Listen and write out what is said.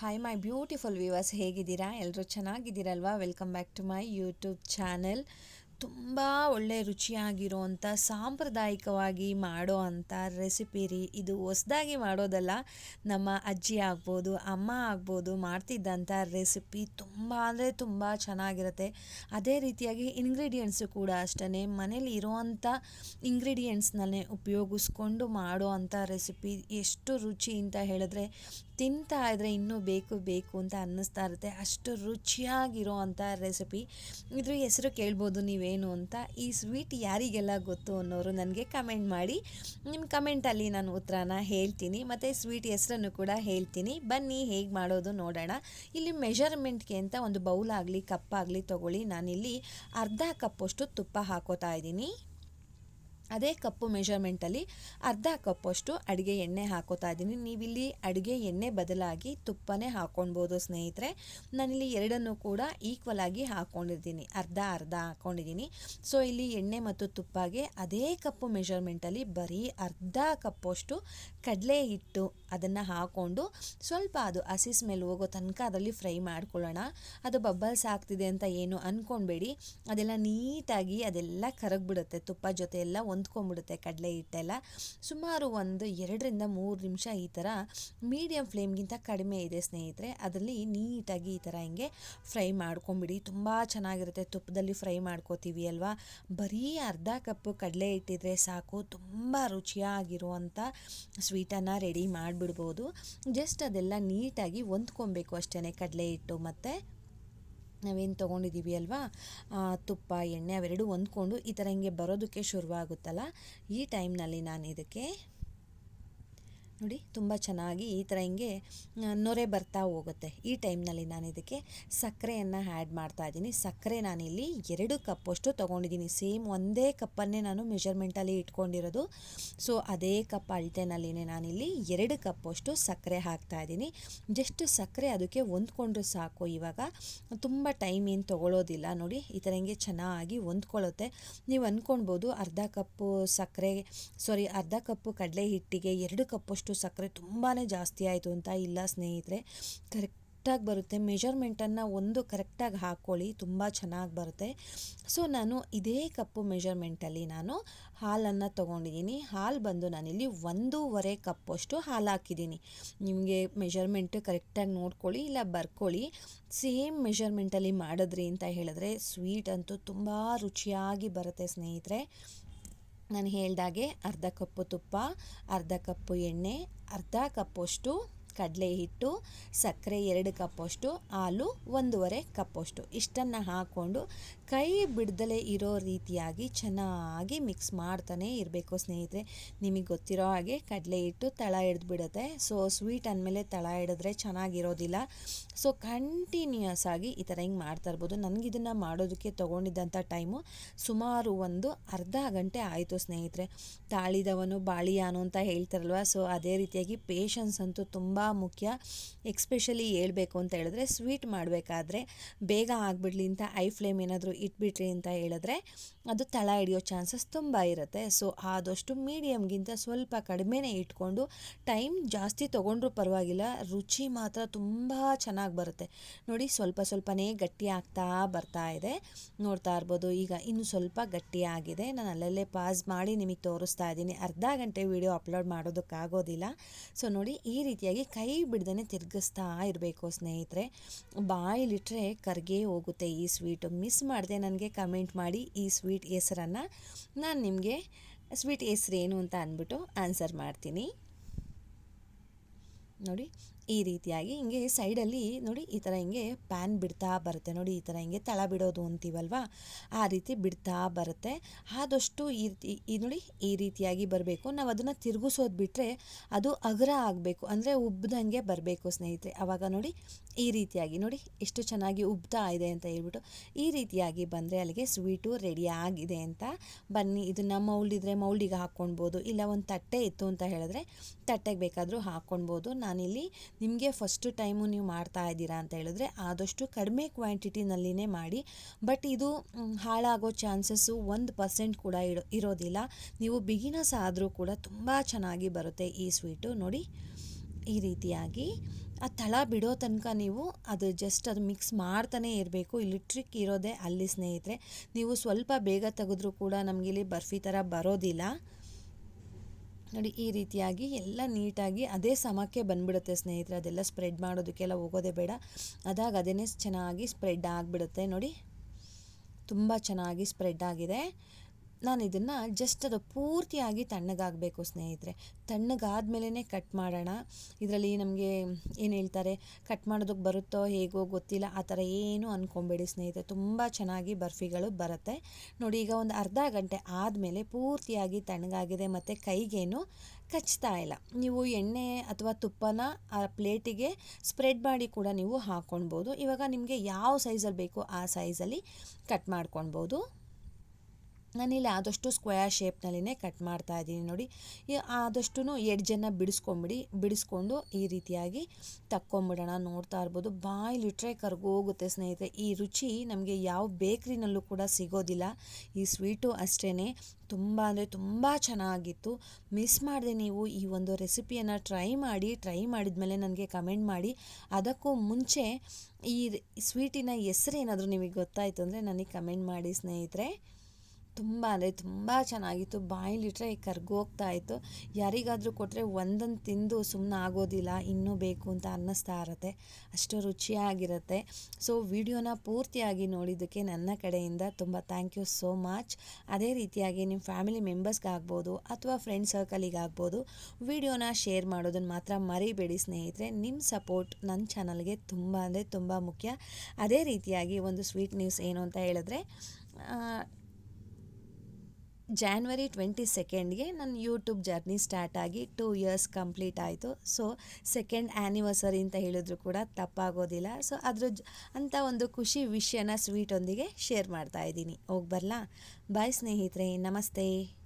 Hi my beautiful viewers ಹೇಗಿದ್ದೀರಾ? ಎಲ್ಲರೂ ಚೆನ್ನಾಗಿದ್ದೀರಲ್ವಾ? Welcome back to my YouTube channel ತುಂಬ ಒಳ್ಳೆ ರುಚಿಯಾಗಿರೋವಂಥ, ಸಾಂಪ್ರದಾಯಿಕವಾಗಿ ಮಾಡೋ ಅಂಥ ರೆಸಿಪಿ ರೀ. ಇದು ಹೊಸ್ದಾಗಿ ಮಾಡೋದಲ್ಲ, ನಮ್ಮ ಅಜ್ಜಿ ಆಗ್ಬೋದು, ಅಮ್ಮ ಆಗ್ಬೋದು ಮಾಡ್ತಿದ್ದಂಥ ರೆಸಿಪಿ ತುಂಬ ಅಂದರೆ ತುಂಬ ಚೆನ್ನಾಗಿರುತ್ತೆ. ಅದೇ ರೀತಿಯಾಗಿ ಇಂಗ್ರೀಡಿಯೆಂಟ್ಸು ಕೂಡ ಅಷ್ಟೇ ಮನೇಲಿ ಇರೋವಂಥ ಇಂಗ್ರೀಡಿಯೆಂಟ್ಸ್ನಲ್ಲೇ ಉಪಯೋಗಿಸ್ಕೊಂಡು ಮಾಡೋ ಅಂಥ ರೆಸಿಪಿ ಎಷ್ಟು ರುಚಿ ಅಂತ ಹೇಳಿದ್ರೆ, ತಿಂತಾ ಇದ್ರೆ ಇನ್ನೂ ಬೇಕು ಬೇಕು ಅಂತ ಅನ್ನಿಸ್ತಾ ಇರುತ್ತೆ. ಅಷ್ಟು ರುಚಿಯಾಗಿರೋ ಅಂಥ ರೆಸಿಪಿ ಇದ್ರ ಹೆಸರು ಕೇಳ್ಬೋದು ನೀವೇನು ಅಂತ ಈ ಸ್ವೀಟ್ ಯಾರಿಗೆಲ್ಲ ಗೊತ್ತು ಅನ್ನೋರು ನನಗೆ ಕಮೆಂಟ್ ಮಾಡಿ. ನಿಮ್ಮ ಕಮೆಂಟಲ್ಲಿ ನಾನು ಉತ್ತರನ ಹೇಳ್ತೀನಿ, ಮತ್ತು ಸ್ವೀಟ್ ಹೆಸರನ್ನು ಕೂಡ ಹೇಳ್ತೀನಿ. ಬನ್ನಿ ಹೇಗೆ ಮಾಡೋದು ನೋಡೋಣ. ಇಲ್ಲಿ ಮೆಷರ್ಮೆಂಟ್ಗೆ ಅಂತ ಒಂದು ಬೌಲ್ ಆಗಲಿ, ಕಪ್ ಆಗಲಿ ತೊಗೊಳ್ಳಿ. ನಾನಿಲ್ಲಿ ಅರ್ಧ ಕಪ್ಪಷ್ಟು ತುಪ್ಪ ಹಾಕೋತಾ ಇದ್ದೀನಿ. ಅದೇ ಕಪ್ಪು ಮೆಷರ್ಮೆಂಟಲ್ಲಿ ಅರ್ಧ ಕಪ್ಪಷ್ಟು ಅಡುಗೆ ಎಣ್ಣೆ ಹಾಕೋತಾ ಇದ್ದೀನಿ. ನೀವಿಲ್ಲಿ ಅಡುಗೆ ಎಣ್ಣೆ ಬದಲಾಗಿ ತುಪ್ಪನೇ ಹಾಕ್ಕೊಳ್ಬೋದು ಸ್ನೇಹಿತರೆ. ನಾನಿಲ್ಲಿ ಎರಡನ್ನೂ ಕೂಡ ಈಕ್ವಲ್ ಆಗಿ ಹಾಕ್ಕೊಂಡಿದ್ದೀನಿ ಅರ್ಧ ಅರ್ಧ ಹಾಕ್ಕೊಂಡಿದ್ದೀನಿ ಸೊ ಇಲ್ಲಿ ಎಣ್ಣೆ ಮತ್ತು ತುಪ್ಪಗೆ ಅದೇ ಕಪ್ಪು ಮೆಷರ್ಮೆಂಟಲ್ಲಿ ಬರೀ ಅರ್ಧ ಕಪ್ಪಷ್ಟು ಕಡಲೆ ಹಿಟ್ಟು ಅದನ್ನು ಹಾಕ್ಕೊಂಡು ಸ್ವಲ್ಪ ಅದು ಹಸಿ ಸ್ಮೆಲ್ ಹೋಗೋ ತನಕ ಅದರಲ್ಲಿ ಫ್ರೈ ಮಾಡ್ಕೊಳ್ಳೋಣ. ಅದು ಬಬ್ಬಲ್ಸ್ ಆಗ್ತಿದೆ ಅಂತ ಏನು ಅಂದ್ಕೊಳ್ಬೇಡಿ ಅದೆಲ್ಲ ನೀಟಾಗಿ ಅದೆಲ್ಲ ಕರಗಿಬಿಡುತ್ತೆ. ತುಪ್ಪ ಜೊತೆ ಎಲ್ಲ ಹೊಂದ್ಕೊಂಡ್ಬಿಡುತ್ತೆ ಕಡಲೆ ಹಿಟ್ಟೆಲ್ಲ. ಸುಮಾರು ಒಂದು ಎರಡರಿಂದ ಮೂರು ನಿಮಿಷ ಈ ಥರ ಮೀಡಿಯಮ್ ಫ್ಲೇಮ್ಗಿಂತ ಕಡಿಮೆ ಇದೆ ಸ್ನೇಹಿತರೆ. ಅದರಲ್ಲಿ ನೀಟಾಗಿ ಈ ಥರ ಹಿಂಗೆ ಫ್ರೈ ಮಾಡ್ಕೊಂಬಿಡಿ. ತುಂಬ ಚೆನ್ನಾಗಿರುತ್ತೆ. ತುಪ್ಪದಲ್ಲಿ ಫ್ರೈ ಮಾಡ್ಕೋತೀವಿ ಅಲ್ವಾ? ಬರೀ ಅರ್ಧ ಕಪ್ಪು ಕಡಲೆ ಇಟ್ಟಿದ್ರೆ ಸಾಕು. ತುಂಬ ರುಚಿಯಾಗಿರುವಂಥ ಸ್ವೀಟನ್ನು ರೆಡಿ ಮಾಡಿಬಿಡ್ಬೋದು. ಜಸ್ಟ್ ಅದೆಲ್ಲ ನೀಟಾಗಿ ಹೊಂದ್ಕೊಬೇಕು ಅಷ್ಟೇ ಕಡಲೆ ಹಿಟ್ಟು ಮತ್ತು ನಾವೇನು ತೊಗೊಂಡಿದ್ದೀವಿ ಅಲ್ವಾ? ತುಪ್ಪ, ಎಣ್ಣೆ ಅವೆರಡೂ ಹೊಂದ್ಕೊಂಡು ಈ ಥರ ಹಿಂಗೆ ಬರೋದಕ್ಕೆ ಶುರುವಾಗುತ್ತಲ್ಲ? ಈ ಟೈಮ್ನಲ್ಲಿ ನಾನು ಇದಕ್ಕೆ ನೋಡಿ, ತುಂಬ ಚೆನ್ನಾಗಿ ಈ ಥರ ಹಿಂಗೆ ನೊರೆ ಬರ್ತಾ ಹೋಗುತ್ತೆ. ಈ ಟೈಮ್ನಲ್ಲಿ ನಾನು ಇದಕ್ಕೆ ಸಕ್ಕರೆಯನ್ನು ಆ್ಯಡ್ ಮಾಡ್ತಾ ಇದ್ದೀನಿ. ಸಕ್ಕರೆ ನಾನಿಲ್ಲಿ ಎರಡು ಕಪ್ಪಷ್ಟು ತೊಗೊಂಡಿದ್ದೀನಿ. ಸೇಮ್ ಒಂದೇ ಕಪ್ಪನ್ನೇ ನಾನು ಮೆಷರ್ಮೆಂಟಲ್ಲಿ ಇಟ್ಕೊಂಡಿರೋದು. ಸೊ ಅದೇ ಕಪ್ ಅಳತೆನಲ್ಲಿನೇ ನಾನಿಲ್ಲಿ ಎರಡು ಕಪ್ಪಷ್ಟು ಸಕ್ಕರೆ ಹಾಕ್ತಾ ಇದ್ದೀನಿ. ಜಸ್ಟ್ ಸಕ್ಕರೆ ಅದಕ್ಕೆ ಹೊಂದ್ಕೊಂಡ್ರೆ ಸಾಕು. ಇವಾಗ ತುಂಬ ಟೈಮ್ ಏನು ತೊಗೊಳ್ಳೋದಿಲ್ಲ ನೋಡಿ, ಈ ಥರ ಹಿಂಗೆ ಚೆನ್ನಾಗಿ ಹೊಂದ್ಕೊಳ್ಳುತ್ತೆ. ನೀವು ಅಂದ್ಕೊಳ್ಬೋದು ಅರ್ಧ ಕಪ್ಪು ಸಕ್ಕರೆ ಸಾರಿ ಅರ್ಧ ಕಪ್ಪು ಕಡಲೆ ಹಿಟ್ಟಿಗೆ ಎರಡು ಕಪ್ಪಷ್ಟು ಸಕ್ಕರೆ ತುಂಬಾ ಜಾಸ್ತಿ ಆಯಿತು ಅಂತ ಇಲ್ಲ ಸ್ನೇಹಿತರೆ. ಕರೆಕ್ಟಾಗಿ ಬರುತ್ತೆ. ಮೆಜರ್ಮೆಂಟನ್ನು ಒಂದು ಕರೆಕ್ಟಾಗಿ ಹಾಕ್ಕೊಳ್ಳಿ, ತುಂಬ ಚೆನ್ನಾಗಿ ಬರುತ್ತೆ. ಸೊ, ನಾನು ಇದೇ ಕಪ್ಪು ಮೆಜರ್ಮೆಂಟಲ್ಲಿ ನಾನು ಹಾಲನ್ನು ತೊಗೊಂಡಿದ್ದೀನಿ. ಹಾಲು ಬಂದು ನಾನಿಲ್ಲಿ ಒಂದೂವರೆ ಕಪ್ಪಷ್ಟು ಹಾಲು ಹಾಕಿದ್ದೀನಿ. ನಿಮಗೆ ಮೆಜರ್ಮೆಂಟ್ ಕರೆಕ್ಟಾಗಿ ನೋಡ್ಕೊಳ್ಳಿ, ಇಲ್ಲ ಬರ್ಕೊಳ್ಳಿ. ಸೇಮ್ ಮೆಜರ್ಮೆಂಟಲ್ಲಿ ಮಾಡಿದ್ರಿ ಅಂತ ಹೇಳಿದ್ರೆ ಸ್ವೀಟ್ ಅಂತೂ ತುಂಬ ರುಚಿಯಾಗಿ ಬರುತ್ತೆ ಸ್ನೇಹಿತರೆ. ನಾನು ಹೇಳ್ದಾಗೆ ಅರ್ಧ ಕಪ್ಪು ತುಪ್ಪ ಅರ್ಧ ಕಪ್ಪು ಎಣ್ಣೆ ಅರ್ಧ ಕಪ್ಪಷ್ಟು ಕಡಲೆ ಹಿಟ್ಟು, ಸಕ್ಕರೆ ಎರಡು ಕಪ್ಪಷ್ಟು, ಹಾಲು ಒಂದೂವರೆ ಕಪ್ಪಷ್ಟು. ಇಷ್ಟನ್ನು ಹಾಕ್ಕೊಂಡು ಕೈ ಬಿಡ್ದಲೇ ಇರೋ ರೀತಿಯಾಗಿ ಚೆನ್ನಾಗಿ ಮಿಕ್ಸ್ ಮಾಡ್ತಾನೆ ಇರಬೇಕು ಸ್ನೇಹಿತರೆ. ನಿಮಗೆ ಗೊತ್ತಿರೋ ಹಾಗೆ ಕಡಲೆ ಹಿಟ್ಟು ತಳ ಹಿಡ್ದು ಬಿಡುತ್ತೆ ಸೊ ಸ್ವೀಟ್ ಅಂದಮೇಲೆ ತಳ ಹಿಡಿದ್ರೆ ಚೆನ್ನಾಗಿರೋದಿಲ್ಲ. ಸೊ ಕಂಟಿನ್ಯೂಸ್ ಆಗಿ ಈ ಥರ ಹಿಂಗೆ ಮಾಡ್ತಾ ಇರ್ಬೋದು. ನನಗಿದನ್ನು ಮಾಡೋದಕ್ಕೆ ತೊಗೊಂಡಿದ್ದಂಥ ಟೈಮು ಸುಮಾರು ಒಂದು ಅರ್ಧ ಗಂಟೆ ಆಯಿತು ಸ್ನೇಹಿತರೆ. ತಾಳಿದವನು ಬಾಳಿಯಾನು ಅಂತ ಹೇಳ್ತಾರಲ್ವ? ಸೊ ಅದೇ ರೀತಿಯಾಗಿ ಪೇಷನ್ಸ್ ಅಂತೂ ತುಂಬ ಮುಖ್ಯ, ಎಕ್ಸ್ಪೆಷಲಿ ಹೇಳಬೇಕು ಅಂತ ಹೇಳಿದ್ರೆ, ಸ್ವೀಟ್ ಮಾಡಬೇಕಾದ್ರೆ ಬೇಗ ಆಗಿಬಿಡ್ಲಿ ಅಂತ ಐ ಫ್ಲೇಮ್ ಏನಾದರೂ ಇಟ್ಬಿಟ್ರಿ ಅಂತ ಹೇಳಿದ್ರೆ ಅದು ತಳ ಹಿಡಿಯೋ ಚಾನ್ಸಸ್ ತುಂಬ ಇರುತ್ತೆ. ಸೊ, ಆದಷ್ಟು ಮೀಡಿಯಮ್ಗಿಂತ ಸ್ವಲ್ಪ ಕಡಿಮೆನೇ ಇಟ್ಕೊಂಡು ಟೈಮ್ ಜಾಸ್ತಿ ತೊಗೊಂಡ್ರೂ ಪರವಾಗಿಲ್ಲ, ರುಚಿ ಮಾತ್ರ ತುಂಬ ಚೆನ್ನಾಗಿ ಬರುತ್ತೆ. ನೋಡಿ, ಸ್ವಲ್ಪ ಸ್ವಲ್ಪನೇ ಗಟ್ಟಿ ಆಗ್ತಾ ಬರ್ತಾ ಇದೆ. ನೋಡ್ತಾ ಇರ್ಬೋದು, ಈಗ ಇನ್ನು ಸ್ವಲ್ಪ ಗಟ್ಟಿಯಾಗಿದೆ ನಾನು ಅಲ್ಲಲ್ಲೇ ಪಾಸ್ ಮಾಡಿ ನಿಮಗೆ ತೋರಿಸ್ತಾ ಇದ್ದೀನಿ. ಅರ್ಧ ಗಂಟೆ ವಿಡಿಯೋ ಅಪ್ಲೋಡ್ ಮಾಡೋದಕ್ಕಾಗೋದಿಲ್ಲ. ಸೊ, ನೋಡಿ, ಈ ರೀತಿಯಾಗಿ ಕೈ ಬಿಡ್ದೇ ತಿರುಗಿಸ್ತಾ ಇರಬೇಕು ಸ್ನೇಹಿತರೆ. ಬಾಯಿಲಿಟ್ರೆ ಕರ್ಗೆ ಹೋಗುತ್ತೆ ಈ ಸ್ವೀಟು. ಮಿಸ್ ಮಾಡಿದೆ ನನಗೆ ಕಮೆಂಟ್ ಮಾಡಿ ಈ ಸ್ವೀಟ್ ಹೆಸರನ್ನು. ನಾನು ನಿಮಗೆ ಸ್ವೀಟ್ ಹೆಸ್ರೇನು ಅಂತ ಅಂದ್ಬಿಟ್ಟು ಆನ್ಸರ್ ಮಾಡ್ತೀನಿ. ನೋಡಿ ಈ ರೀತಿಯಾಗಿ ಹಿಂಗೆ ಸೈಡಲ್ಲಿ ನೋಡಿ ಈ ಥರ ಹಿಂಗೆ ಪ್ಯಾನ್ ಬಿಡ್ತಾ ಬರುತ್ತೆ. ನೋಡಿ ಈ ಥರ ಹಿಂಗೆ ತಳ ಬಿಡೋದು ಅಂತೀವಲ್ವಾ? ಆ ರೀತಿ ಬಿಡ್ತಾ ಬರುತ್ತೆ. ಆದಷ್ಟು ಈ ರೀತಿ, ಈ ನೋಡಿ ಈ ರೀತಿಯಾಗಿ ಬರಬೇಕು. ನಾವು ಅದನ್ನು ತಿರುಗಿಸೋದು ಬಿಟ್ಟರೆ ಅದು ಅಗ್ರ ಆಗಬೇಕು. ಅಂದರೆ ಉಬ್ಬದಂಗೆ ಬರಬೇಕು ಸ್ನೇಹಿತರೆ. ಆವಾಗ ನೋಡಿ ಈ ರೀತಿಯಾಗಿ ನೋಡಿ ಎಷ್ಟು ಚೆನ್ನಾಗಿ ಉಬ್ತಾ ಇದೆ ಅಂತ ಹೇಳ್ಬಿಟ್ಟು ಈ ರೀತಿಯಾಗಿ ಬಂದರೆ ಅಲ್ಲಿಗೆ ಸ್ವೀಟು ರೆಡಿ ಆಗಿದೆ ಅಂತ ಬನ್ನಿ. ಇದನ್ನು ಮೌಲ್ಡ್ ಇದ್ದರೆ ಮೌಲ್ಡಿಗೆ ಹಾಕ್ಕೊಳ್ಬೋದು ಇಲ್ಲ ಒಂದು ತಟ್ಟೆ ಇತ್ತು ಅಂತ ಹೇಳಿದ್ರೆ ತಟ್ಟೆಗೆ ಬೇಕಾದರೂ ಹಾಕ್ಕೊಳ್ಬೋದು ನಾನಿಲ್ಲಿ ನಿಮಗೆ ಫಸ್ಟ್ ಟೈಮು ನೀವು ಮಾಡ್ತಾ ಇದ್ದೀರಾ ಅಂತ ಹೇಳಿದ್ರೆ ಆದಷ್ಟು ಕಡಿಮೆ ಕ್ವಾಂಟಿಟಿನಲ್ಲಿನೇ ಮಾಡಿ. ಬಟ್ ಇದು ಹಾಳಾಗೋ ಚಾನ್ಸಸ್ಸು ಒಂದು ಪರ್ಸೆಂಟ್ ಕೂಡ ಇರೋ, ಇರೋದಿಲ್ಲ. ನೀವು ಬಿಗಿನರ್ಸ್ ಆದರೂ ಕೂಡ ತುಂಬ ಚೆನ್ನಾಗಿ ಬರುತ್ತೆ ಈ ಸ್ವೀಟು ನೋಡಿ, ಈ ರೀತಿಯಾಗಿ. ಆ ತಳ ಬಿಡೋ ತನಕ ನೀವು ಅದು ಜಸ್ಟ್ ಅದು ಮಿಕ್ಸ್ ಮಾಡ್ತಾನೆ ಇರಬೇಕು. ಇಲ್ಲಿ ಟ್ರಿಕ್ ಇರೋದೇ ಅಲ್ಲಿ ಸ್ನೇಹಿತರೆ. ನೀವು ಸ್ವಲ್ಪ ಬೇಗ ತೆಗೆದ್ರೂ ಕೂಡ ನಮಗಿಲ್ಲಿ ಬರ್ಫಿ ಥರ ಬರೋದಿಲ್ಲ. ನೋಡಿ, ಈ ರೀತಿಯಾಗಿ ಎಲ್ಲ ನೀಟಾಗಿ ಅದೇ ಸಮಕ್ಕೆ ಬಂದ್ಬಿಡುತ್ತೆ ಸ್ನೇಹಿತರೆ, ಅದೆಲ್ಲ ಸ್ಪ್ರೆಡ್ ಮಾಡೋದಕ್ಕೆಲ್ಲ ಹೋಗೋದೇ ಬೇಡ. ಅದಾಗ ಅದೇ ಚೆನ್ನಾಗಿ ಸ್ಪ್ರೆಡ್ ಆಗಿಬಿಡುತ್ತೆ. ನೋಡಿ, ತುಂಬ ಚೆನ್ನಾಗಿ ಸ್ಪ್ರೆಡ್ ಆಗಿದೆ. ನಾನು ಇದನ್ನು ಜಸ್ಟ್ ಅದು ಪೂರ್ತಿಯಾಗಿ ತಣ್ಣಗಾಗಬೇಕು ಸ್ನೇಹಿತರೆ. ತಣ್ಣಗಾದ್ಮೇಲೆ ಕಟ್ ಮಾಡೋಣ. ಇದರಲ್ಲಿ ನಮಗೆ ಏನು ಹೇಳ್ತಾರೆ ಕಟ್ ಮಾಡೋದಕ್ಕೆ ಬರುತ್ತೋ ಹೇಗೋ ಗೊತ್ತಿಲ್ಲ, ಆ ಥರ ಏನು ಅಂದ್ಕೊಂಬೇಡಿ ಸ್ನೇಹಿತರೆ. ತುಂಬ ಚೆನ್ನಾಗಿ ಬರ್ಫಿಗಳು ಬರುತ್ತೆ. ನೋಡಿ, ಈಗ ಒಂದು ಅರ್ಧ ಗಂಟೆ ಆದಮೇಲೆ ಪೂರ್ತಿಯಾಗಿ ತಣ್ಣಗಾಗಿದೆ ಮತ್ತು ಕೈಗೇನು ಕಚ್ತಾ ಇಲ್ಲ. ನೀವು ಎಣ್ಣೆ ಅಥವಾ ತುಪ್ಪನ ಆ ಪ್ಲೇಟಿಗೆ ಸ್ಪ್ರೆಡ್ ಮಾಡಿ ಕೂಡ ನೀವು ಹಾಕ್ಕೊಳ್ಬೋದು ಇವಾಗ ನಿಮಗೆ ಯಾವ ಸೈಜಲ್ಲಿ ಬೇಕೋ ಆ ಸೈಜಲ್ಲಿ ಕಟ್ ಮಾಡ್ಕೊಳ್ಬೋದು ನಾನಿಲ್ಲಿ ಆದಷ್ಟು ಸ್ಕ್ವೇರ್ ಶೇಪ್ನಲ್ಲಿನೇ ಕಟ್ ಮಾಡ್ತಾ ಇದ್ದೀನಿ ನೋಡಿ. ಆದಷ್ಟು ಎಡ್ಜನ್ನು ಬಿಡಿಸ್ಕೊಂಬಿಡಿ. ಬಿಡಿಸ್ಕೊಂಡು ಈ ರೀತಿಯಾಗಿ ತಕ್ಕೊಂಬಿಡೋಣ. ನೋಡ್ತಾ ಇರ್ಬೋದು, ಬಾಯಿಲಿಟ್ರೆ ಕರ್ಗೋಗುತ್ತೆ ಸ್ನೇಹಿತರೆ. ಈ ರುಚಿ ನಮಗೆ ಯಾವ ಬೇಕ್ರಿನಲ್ಲೂ ಕೂಡ ಸಿಗೋದಿಲ್ಲ. ಈ ಸ್ವೀಟು ಅಷ್ಟೇ ತುಂಬ ಅಂದರೆ ತುಂಬ ಚೆನ್ನಾಗಿತ್ತು. ಮಿಸ್ ಮಾಡಿದೆ ನೀವು ಈ ಒಂದು ರೆಸಿಪಿಯನ್ನು ಟ್ರೈ ಮಾಡಿ ಟ್ರೈ ಮಾಡಿದ್ಮೇಲೆ ನನಗೆ ಕಮೆಂಟ್ ಮಾಡಿ. ಅದಕ್ಕೂ ಮುಂಚೆ ಈ ಸ್ವೀಟಿನ ಹೆಸರೇನಾದರೂ ನಿಮಗೆ ಗೊತ್ತಾಯಿತು ಅಂದರೆ ನನಗೆ ಕಮೆಂಟ್ ಮಾಡಿ ಸ್ನೇಹಿತರೆ. ತುಂಬ, ಅಂದರೆ ತುಂಬ ಚೆನ್ನಾಗಿತ್ತು. ಬಾಯಿಲಿಟ್ರೆ ಕರ್ಗೋಗ್ತಾ ಇತ್ತು. ಯಾರಿಗಾದರೂ ಕೊಟ್ಟರೆ ಒಂದೊಂದು ತಿಂದು ಸುಮ್ಮನೆ ಆಗೋದಿಲ್ಲ, ಇನ್ನೂ ಬೇಕು ಅಂತ ಅನ್ನಿಸ್ತಾ ಇರತ್ತೆ. ಅಷ್ಟು ರುಚಿಯಾಗಿರುತ್ತೆ. ಸೊ ವಿಡಿಯೋನ ಪೂರ್ತಿಯಾಗಿ ನೋಡಿದ್ದಕ್ಕೆ ನನ್ನ ಕಡೆಯಿಂದ ತುಂಬ ಥ್ಯಾಂಕ್ ಯು ಸೋ ಮಚ್ ಅದೇ ರೀತಿಯಾಗಿ ನಿಮ್ಮ ಫ್ಯಾಮಿಲಿ ಮೆಂಬರ್ಸ್ಗಾಗ್ಬೋದು ಅಥವಾ ಫ್ರೆಂಡ್ ಸರ್ಕಲಿಗಾಗ್ಬೋದು ವಿಡಿಯೋನ ಶೇರ್ ಮಾಡೋದನ್ನು ಮಾತ್ರ ಮರಿಬೇಡಿ ಸ್ನೇಹಿತರೆ. ನಿಮ್ಮ ಸಪೋರ್ಟ್ ನನ್ನ ಚಾನಲ್ಗೆ ತುಂಬ, ಅಂದರೆ ತುಂಬ ಮುಖ್ಯ. ಅದೇ ರೀತಿಯಾಗಿ ಒಂದು ಸ್ವೀಟ್ ನ್ಯೂಸ್ ಏನು ಅಂತ ಹೇಳಿದ್ರೆ ಜಾನ್ವರಿ ಟ್ವೆಂಟಿ ಸೆಕೆಂಡ್ಗೆ ನನ್ನ ಯೂಟ್ಯೂಬ್ ಜರ್ನಿ ಸ್ಟಾರ್ಟ್ ಆಗಿ ಟೂ ಇಯರ್ಸ್ ಕಂಪ್ಲೀಟ್ ಆಯಿತು. ಸೊ ಸೆಕೆಂಡ್ ಆ್ಯನಿವರ್ಸರಿ ಅಂತ ಹೇಳಿದ್ರು ಕೂಡ ತಪ್ಪಾಗೋದಿಲ್ಲ. ಸೊ ಅದ್ರ ಅಂಥ ಒಂದು ಖುಷಿ ವಿಷಯನ ಸ್ವೀಟೊಂದಿಗೆ ಶೇರ್ ಮಾಡ್ತಾ ಇದ್ದೀನಿ. ಹೋಗಿ ಬರಲಾ? ಬಾಯ್ ಸ್ನೇಹಿತರೆ, ನಮಸ್ತೆ.